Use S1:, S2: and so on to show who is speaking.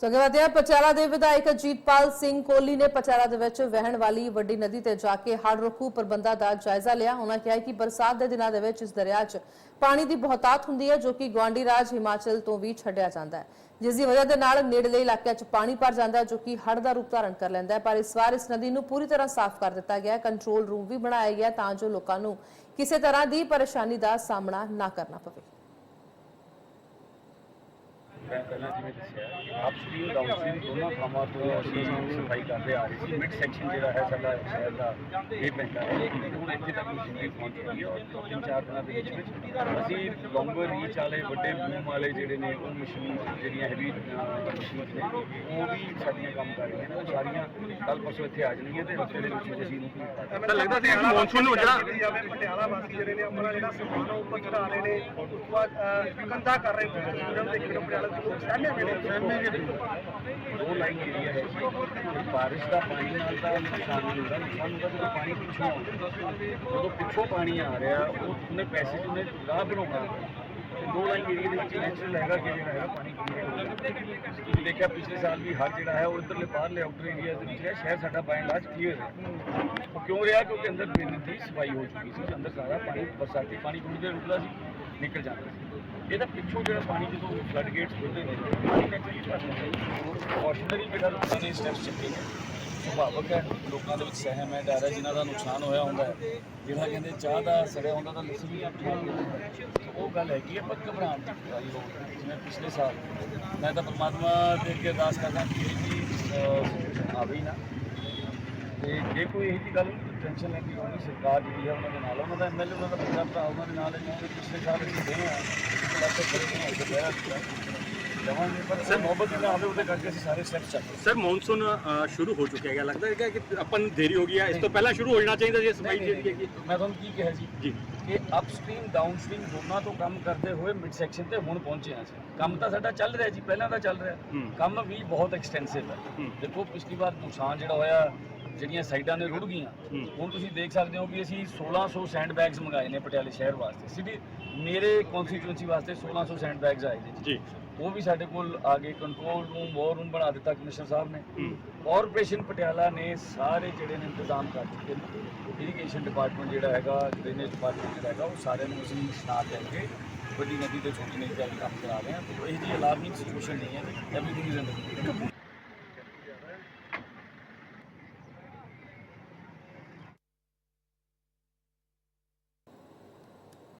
S1: ਸੋ ਅੱਗੇ ਵਧਿਆ ਪਚਾਲਾ ਦੇ ਵਿਧਾਇਕ ਜੀਤਪਾਲ ਸਿੰਘ ਕੋਹਲੀ ਨੇ ਪਚਾਲਾ ਦੇ ਵਿੱਚ ਵਹਿਣ ਵਾਲੀ ਵੱਡੀ ਨਦੀ ਤੇ ਜਾ ਕੇ ਹੜ੍ਹ ਰੋਕੂ ਪ੍ਰਬੰਧਾਂ ਦਾ ਜਾਇਜ਼ਾ ਲਿਆ। ਉਹਨਾਂ ਕਿਹਾ ਕਿ ਬਰਸਾਤ ਦੇ ਦਿਨਾਂ ਦੇ ਵਿੱਚ ਇਸ ਦਰਿਆ 'ਚ ਪਾਣੀ ਦੀ ਬਹੁਤਾਤ ਹੁੰਦੀ ਹੈ, ਜੋ ਕਿ ਗਵਾਂਡੀ ਰਾਜ ਹਿਮਾਚਲ ਤੋਂ ਵੀ ਛੱਡਿਆ ਜਾਂਦਾ ਹੈ। ਜਿਸ ਦੀ ਵਜ੍ਹਾ ਦੇ ਨਾਲ ਨੇੜਲੇ ਇਲਾਕਿਆਂ 'ਚ ਪਾਣੀ ਭਰ ਜਾਂਦਾ ਹੈ, ਜੋ ਕਿ ਹੜ੍ਹ ਦਾ ਰੂਪ ਧਾਰਨ ਕਰ ਲੈਂਦਾ ਹੈ। ਪਰ ਇਸ ਵਾਰ ਇਸ ਨਦੀ ਨੂੰ ਪੂਰੀ ਤਰ੍ਹਾਂ ਸਾਫ਼ ਕਰ ਦਿੱਤਾ ਗਿਆ ਹੈ। ਕੰਟਰੋਲ ਰੂਮ ਵੀ ਬਣਾਇਆ ਗਿਆ ਤਾਂ ਜੋ ਲੋਕਾਂ ਨੂੰ ਕਿਸੇ ਤਰ੍ਹਾਂ ਦੀ ਪਰੇਸ਼ਾਨੀ ਦਾ ਸਾਹਮਣਾ ਨਾ ਕਰਨਾ ਪਵੇ।
S2: ਮੈਂ ਪਹਿਲਾਂ ਜਿਵੇਂ ਦੱਸਿਆ ਅਪਸਟ੍ਰੀਮ ਡਾਊਨਸਟ੍ਰੀਮ ਦੋਨਾਂ ਥਾਵਾਂ ਤੋਂ ਅਸੀਂ ਸਫ਼ਾਈ ਕਰਦੇ ਆ ਰਹੇ ਸੀ। ਮਿਡ ਸੈਕਸ਼ਨ ਜਿਹੜਾ ਹੈ ਸਾਡਾ ਸ਼ਹਿਰ ਦਾ ਇਹ ਪੈਂਦਾ ਹੈ ਹੁਣ ਇੱਥੇ ਤੱਕ ਮਸ਼ੀਨਰੀ ਪਹੁੰਚ ਗਈ ਹੈ ਔਰ ਤਿੰਨ ਚਾਰ ਦਿਨਾਂ ਦੇ ਵਿੱਚ ਵਿੱਚ ਅਸੀਂ ਲੌਂਗਰ ਰੀਚ ਵਾਲੇ ਵੱਡੇ ਬੂਮ ਵਾਲੇ ਜਿਹੜੇ ਨੇ ਉਹ ਮਸ਼ੀਨ ਜਿਹੜੀਆਂ ਹੈਵੀ ਮਸ਼ੀਨਸ ਨੇ ਉਹ ਵੀ ਸਾਡੀਆਂ ਕੰਮ ਕਰ ਰਹੀਆਂ ਨੇ। ਉਹ ਸਾਰੀਆਂ ਕੱਲ ਪਰਸੋਂ ਇੱਥੇ ਆ ਜਾਣਗੀਆਂ ਤੇ ਹਫ਼ਤੇ ਦੇ ਵਿੱਚ ਵਿੱਚ ਅਸੀਂ ਦਾਂਗੇ
S3: ਤਾਂ ਲੱਗਦਾ ਸੀ ਕਿ ਮੌਨਸੂਨ ਨੂੰ ਜਿਹੜਾ
S4: ਪਟਿਆਲਾ ਵਾਸੀ ਜਿਹੜੇ ਨੇ ਆਪਣਾ ਜਿਹੜਾ ਸਮਾਨ ਆ ਉੱਪਰ ਚੜਾ ਰਹੇ ਨੇ। ਉਸ ਤੋਂ ਬਾਅਦ ਕੰਧਾ ਕਰ ਰਹੇ ਨੇ। ਨੇ ਦੇ ਲੋਕ ਸਹਿਮੇ ਹੋਏ ਨੇ
S2: ਸਹਿਮੇ ਦੋ ਲਾਈਨ ਏਰੀਆ ਹੈ ਜੀ ਬਾਰਿਸ਼ ਦਾ ਪਾਣੀ ਨਾਲ ਤਾਂ ਨੁਕਸਾਨ ਹੁੰਦਾ ਨੁਕਸਾਨ ਜਦੋਂ ਪਾਣੀ ਪਿੱਛੋਂ ਜਦੋਂ ਪਿੱਛੋਂ ਪਾਣੀ ਆ ਰਿਹਾ ਉਹਨੇ ਪੈਸੇ ਉਹਨੇ ਰਾਹ ਬਣਾਉਣਾ ਦੋ ਲਾਈਨ ਏਰੀਆ ਦੇ ਵਿੱਚ ਨੈਚੁਰਲ ਹੈਗਾ ਕਿ ਜਿਹੜਾ ਪਾਣੀ ਕਲੀਅਰ ਤੁਸੀਂ ਦੇਖਿਆ ਪਿਛਲੇ ਸਾਲ ਵੀ ਹਰ ਜਿਹੜਾ ਹੈ ਉਹ ਇੱਧਰਲੇ ਬਾਹਰਲੇ ਆਊਟਰ ਏਰੀਆ ਦੇ ਵਿੱਚ ਹੈ ਸ਼ਹਿਰ ਸਾਡਾ ਬਾਈ ਲਾਜ ਕਲੀਅਰ ਹੈ ਉਹ ਕਿਉਂ ਰਿਹਾ? ਕਿਉਂਕਿ ਅੰਦਰ ਡਰੇਨੇਜ ਦੀ ਸਫ਼ਾਈ ਹੋ ਚੁੱਕੀ ਸੀ ਅੰਦਰ ਸਾਰਾ ਪਾਣੀ ਬਰਸਾਤੀ ਪਾਣੀ ਥੋੜੀ ਦੇਰ ਰੁਕਦਾ ਸੀ। ਨਿਕਲ ਜਾਂਦਾ ਸੀ। ਇਹਦਾ ਪਿੱਛੋਂ ਜਿਹੜਾ ਪਾਣੀ ਜਦੋਂ ਫਲੱਡ ਗੇਟਸ ਖੁੱਲਦੇ ਨੇ, ਪਾਣੀ ਨੈਚੁਰਲੀ ਭਰ ਜਾਂਦਾ ਕੌਸ਼ਨਰੀ ਜਿਹੜਾ ਲੋਕਾਂ ਨੇ ਸਟੈਪਸ ਚੁੱਕੇ ਨੇ। ਸੁਭਾਵਕ ਹੈ, ਲੋਕਾਂ ਦੇ ਵਿੱਚ ਸਹਿਮ ਹੈ, ਡਰ ਹੈ, ਜਿਨ੍ਹਾਂ ਦਾ ਨੁਕਸਾਨ ਹੋਇਆ ਹੁੰਦਾ ਹੈ। ਜਿਹੜਾ ਕਹਿੰਦੇ ਚਾਹ ਦਾ ਸੜਿਆ ਹੁੰਦਾ ਤਾਂ ਲੱਸੀ ਵੀ ਆਪਣੀ ਉਹ ਗੱਲ ਹੈਗੀ ਹੈ ਪਰ ਘਬਰਾਉਣ ਦੀ ਕੋਈ ਲੋੜ ਜਿਵੇਂ ਪਿਛਲੇ ਸਾਲ। ਮੈਂ ਤਾਂ ਪਰਮਾਤਮਾ ਦੇ ਅੱਗੇ ਅਰਦਾਸ ਕਰਦਾ ਕਿ ਜੀ ਆਵੇ ਨਾ। ਤੇ ਜੇ ਕੋਈ ਇਹੋ ਜਿਹੀ ਗੱਲ ਟੈਨਸ਼ਨ ਲੈਣ ਦੀ ਨਹੀਂ ਸਰਕਾਰ ਜਿਹੜੀ ਹੈ ਉਹਨਾਂ ਦੇ ਨਾਲ ਹੈ। ਉਹਨਾਂ ਦਾ ਐਮਐਲਏ ਉਹਨਾਂ ਦਾ ਵੱਡਾ ਭਰਾ ਉਹਨਾਂ ਦੇ ਨਾਲ ਹੈ ਜਿਵੇਂ ਪਿਛਲੇ ਸਾਲ ਅਸੀਂ ਗਏ ਹਾਂ ਲੱਖ ਜਵਾਂਗੇ ਪਰ ਸਰ ਮੁਹੱਬਤ ਨਾ ਆਵੇ ਉਹਦੇ ਕਰਕੇ ਅਸੀਂ ਸਾਰੇ ਸਟੈਪ ਚੱਕ ਰਹੇ
S3: ਸਰ ਮੌਨਸੂਨ ਸ਼ੁਰੂ ਹੋ ਚੁੱਕਿਆ ਹੈਗਾ ਲੱਗਦਾ ਹੈਗਾ ਕਿ ਆਪਾਂ ਨੂੰ ਦੇਰੀ ਹੋ ਗਈ ਹੈ ਇਸ ਤੋਂ ਪਹਿਲਾਂ ਸ਼ੁਰੂ ਹੋ ਜਾਣਾ ਚਾਹੀਦਾ ਇਹ ਸਫ਼ਾਈ ਜਿਹੜੀ ਹੈਗੀ
S2: ਮੈਂ ਤੁਹਾਨੂੰ ਕੀ ਕਿਹਾ ਜੀ
S3: ਜੀ
S2: ਕਿ ਅਪਸਟ੍ਰੀਮ ਡਾਊਨਸਟ੍ਰੀਮ ਦੋਨਾਂ ਤੋਂ ਕੰਮ ਕਰਦੇ ਹੋਏ ਮਿਡ ਸੈਕਸ਼ਨ ਤੇ ਹੁਣ ਪਹੁੰਚੇ ਹਾਂ ਅਸੀਂ ਕੰਮ ਤਾਂ ਸਾਡਾ ਚੱਲ ਰਿਹਾ ਜੀ ਪਹਿਲਾਂ ਤਾਂ ਚੱਲ ਰਿਹਾ
S3: ਹੂੰ।
S2: ਕੰਮ ਵੀ ਬਹੁਤ ਐਕਸਟੈਂਸਿਵ ਹੈ
S3: ਹੂੰ।
S2: ਦੇਖੋ ਪਿਛਲੀ ਵਾਰ ਨੁਕਸਾਨ ਜਿਹੜਾ ਹੋਇਆ ਜਿਹੜੀਆਂ ਸਾਈਡਾਂ ਨੇ ਰੁੜ ਗਈਆਂ। ਹੁਣ ਤੁਸੀਂ ਦੇਖ ਸਕਦੇ ਹੋ ਵੀ ਅਸੀਂ 1600 ਸੈਂਡ ਬੈਗਸ ਮੰਗਾਏ ਨੇ ਪਟਿਆਲੇ ਸ਼ਹਿਰ ਵਾਸਤੇ। ਸਿਟੀ ਮੇਰੇ ਕਨਸਟੀਚੁਐਂਸੀ ਵਾਸਤੇ 1600 ਸੈਂਡ ਬੈਗਸ ਆਏ ਨੇ। ਜੀ। ਉਹ ਵੀ ਸਾਡੇ ਕੋਲ ਆ ਗਏ ਕੰਟਰੋਲ ਰੂਮ ਵਾਰ ਰੂਮ ਬਣਾ ਦਿੱਤਾ ਕਮਿਸ਼ਨਰ ਸਾਹਿਬ ਨੇ। ਕਾਰਪੋਰੇਸ਼ਨ ਪਟਿਆਲਾ ਨੇ ਸਾਰੇ ਜਿਹੜੇ ਨੇ ਇੰਤਜ਼ਾਮ ਕਰ ਚੁੱਕੇ ਨੇ। ਇਰੀਗੇਸ਼ਨ ਡਿਪਾਰਟਮੈਂਟ ਜਿਹੜਾ ਹੈਗਾ ਡਰੇਨੇਜ ਡਿਪਾਰਟਮੈਂਟ ਜਿਹੜਾ ਹੈਗਾ ਉਹ ਸਾਰਿਆਂ ਨੂੰ ਅਸੀਂ ਇਸ਼ਨਾਰ ਦੇ ਕੇ ਵੱਡੀ ਨਦੀ ਤੇ ਛੋਟੀ ਨਦੀ ਦਾ ਕੰਮ ਕਰਾ ਰਹੇ ਹਾਂ ਤੇ ਇਹ ਜੀ ਅਲਾਰਮਿੰਗ ਸਿਚੁਏਸ਼ਨ ਨਹੀਂ ਹੈ। Everything is under